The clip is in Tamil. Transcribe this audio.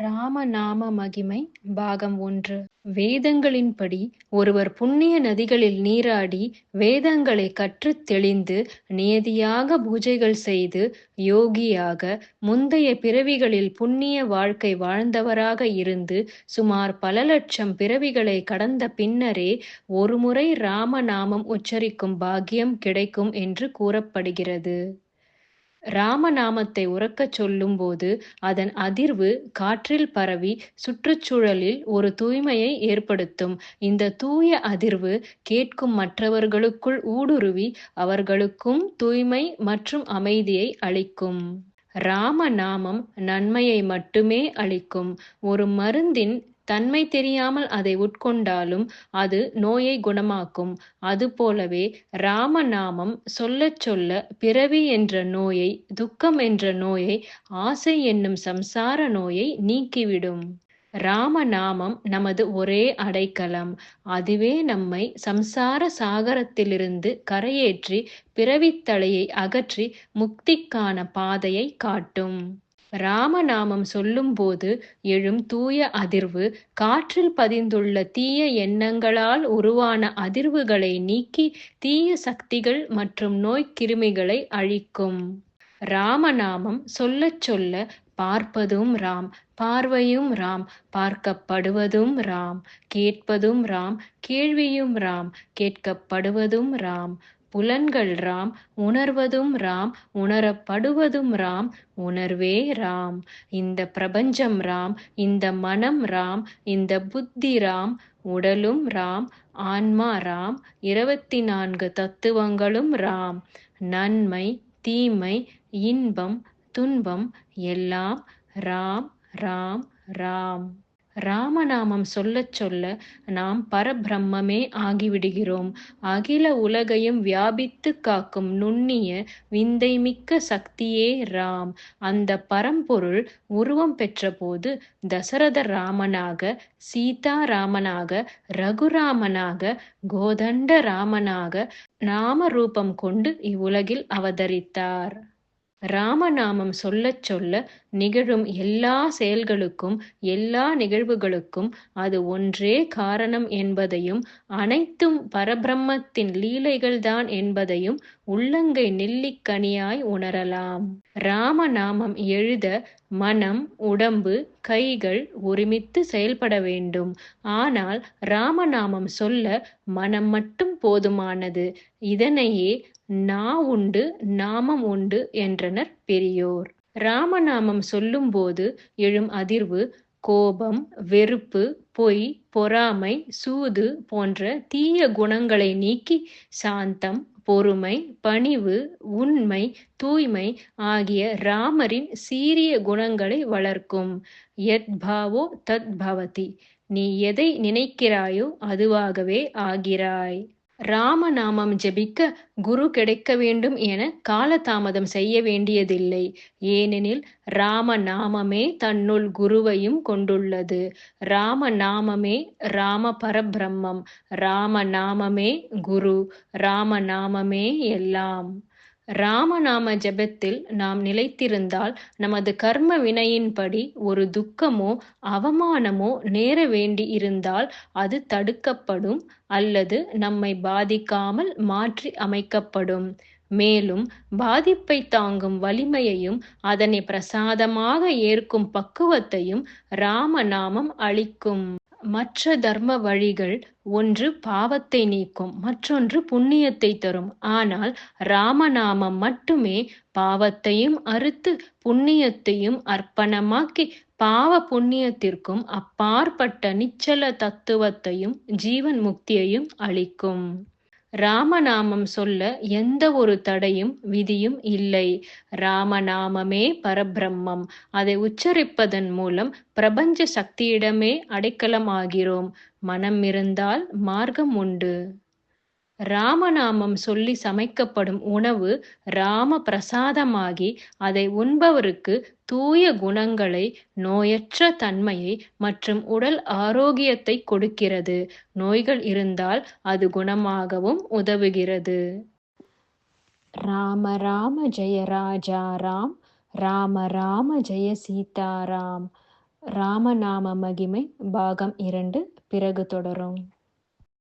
ராமநாம மகிமை பாகம் ஒன்று. வேதங்களின்படி ஒருவர் புண்ணிய நதிகளில் நீராடி வேதங்களை கற்றுத் தெளிந்து நியதியாக பூஜைகள் செய்து யோகியாக முந்தைய பிறவிகளில் புண்ணிய வாழ்க்கை வாழ்ந்தவராக இருந்து சுமார் பல லட்சம் பிறவிகளை கடந்த பின்னரே ஒருமுறை ராமநாமம் உச்சரிக்கும் பாக்கியம் கிடைக்கும் என்று கூறப்படுகிறது. ராமநாமத்தை உறக்கச் சொல்லும்போது அதன் அதிர்வு காற்றில் பரவி சுற்றுச்சூழலில் ஒரு தூய்மையை ஏற்படுத்தும். இந்த தூய அதிர்வு கேட்கும் மற்றவர்களுக்குள் ஊடுருவி அவர்களுக்கும் தூய்மை மற்றும் அமைதியை அளிக்கும். ராமநாமம் நன்மையை மட்டுமே அளிக்கும். ஒரு மருந்தின் தன்மை தெரியாமல் அதை உட்கொண்டாலும் அது நோயை குணமாக்கும். அதுபோலவே ராமநாமம் சொல்லச் சொல்ல பிறவி என்ற நோயை துக்கம் என்ற நோயை ஆசை என்னும் சம்சார நோயை நீக்கிவிடும். ராமநாமம் நமது ஒரே அடைக்கலம். அதுவே நம்மை சம்சார சாகரத்திலிருந்து கரையேற்றி பிறவித்தலையை அகற்றி முக்திக்கான பாதையை காட்டும். ராமநாமம் சொல்லும்போது எழும் தூய அதிர்வு காற்றில் பதிந்துள்ள தீய எண்ணங்களால் உருவான அதிர்வுகளை நீக்கி தீய சக்திகள் மற்றும் நோய்க்கிருமிகளை அழிக்கும். ராமநாமம் சொல்லச் சொல்ல பார்ப்பதும் ராம் பார்வையும் ராம் பார்க்கப்படுவதும் ராம் கேட்பதும் ராம் கேள்வியும் ராம் கேட்கப்படுவதும் ராம். புலன்கள் ராம் உணர்வதும் ராம் உணரப்படுவதும் ராம் உணர்வே ராம். இந்த பிரபஞ்சம் ராம் இந்த மனம் ராம் இந்த புத்தி ராம் உடலும் ராம் ஆன்மா ராம் இருபத்தி நான்கு தத்துவங்களும் ராம். நன்மை தீமை இன்பம் துன்பம் எல்லாம் ராம் ராம் ராம். ராமநாமம் சொல்லச் சொல்ல நாம் பரபிரம்மே ஆகிவிடுகிறோம். அகில உலகையும் வியாபித்து காக்கும் நுண்ணிய விந்தைமிக்க சக்தியே ராம். அந்த பரம்பொருள் உருவம் பெற்றபோது தசரத ராமனாக சீதா ராமனாக ரகுராமனாக கோதண்ட ராமனாக நாம ரூபம் கொண்டு இவ்வுலகில் அவதரித்தார். ராமநாமம் சொல்லச் சொல்ல நிகழும் எல்லா செயல்களுக்கும் எல்லா நிகழ்வுகளுக்கும் அது ஒன்றே காரணம் என்பதையும் அனைத்தும் பரபிரம்மத்தின் லீலைகள்தான் என்பதையும் உள்ளங்கை நெல்லிக்கனியாய் உணரலாம். ராமநாமம் எழுத மனம் உடம்பு கைகள் ஒருமித்து செயல்பட வேண்டும். ஆனால் ராமநாமம் சொல்ல மனம் மட்டும் போதுமானது. இதனையே நா உண்டு நாமம் உண்டு என்றனர் பெரியோர். ராமநாமம் சொல்லும்போது எழும் அதிர்வு கோபம் வெறுப்பு பொய் பொறாமை சூது போன்ற தீய குணங்களை நீக்கி சாந்தம் பொறுமை பணிவு உண்மை தூய்மை ஆகிய ராமரின் சீரிய குணங்களை வளர்க்கும். யத் பாவோ தத் பவதி. நீ எதை நினைக்கிறாயோ அதுவாகவே ஆகிறாய். ராமநாமம் ஜெபிக்க குரு கிடைக்க வேண்டும் என காலதாமதம் செய்ய வேண்டியதில்லை. ஏனெனில் ராமநாமமே தன்னுள் குருவையும் கொண்டுள்ளது. ராமநாமமே ராம பரபிரம்மம் ராமநாமமே குரு ராமநாமமே எல்லாம். ராமநாம ஜெபத்தில் நாம் நிலைத்திருந்தால் நமது கர்ம வினையின்படி ஒரு துக்கமோ அவமானமோ நேர வேண்டி இருந்தால் அது தடுக்கப்படும் அல்லது நம்மை பாதிக்காமல் மாற்றி அமைக்கப்படும். மேலும் பாதிப்பை தாங்கும் வலிமையையும் அதனை பிரசாதமாக ஏற்கும் பக்குவத்தையும் ராமநாமம் அளிக்கும். மற்ற தர்ம வழிகள் ஒன்று பாவத்தை நீக்கும் மற்றொன்று புண்ணியத்தை தரும். ஆனால் ராமநாமம் மட்டுமே பாவத்தையும் அறுத்து புண்ணியத்தையும் அர்ப்பணமாக்கி பாவ புண்ணியத்திற்கும் அப்பாற்பட்ட நிச்சல தத்துவத்தையும் ஜீவன் முக்தியையும் அளிக்கும். ராமநாமம் சொல்ல எந்த ஒரு தடையும் விதியும் இல்லை. ராமநாமமே பரபிரம்மம். அதை உச்சரிப்பதன் மூலம் பிரபஞ்ச சக்தியிடமே அடைக்கலமாகிறோம். மனம் இருந்தால் மார்க்கம் உண்டு. ராமநாமம் சொல்லி சமைக்கப்படும் உணவு ராம பிரசாதமாகி அதை உண்பவருக்கு தூய குணங்களை நோயற்ற தன்மையை மற்றும் உடல் ஆரோக்கியத்தை கொடுக்கிறது. நோய்கள் இருந்தால் அது குணமாகவும் உதவுகிறது. ராம ராம ஜெய ராஜா ராம் ராம ராம ஜெய சீதாராம் ராமநாம மகிமை பாகம் இரண்டு பிறகு தொடரும்.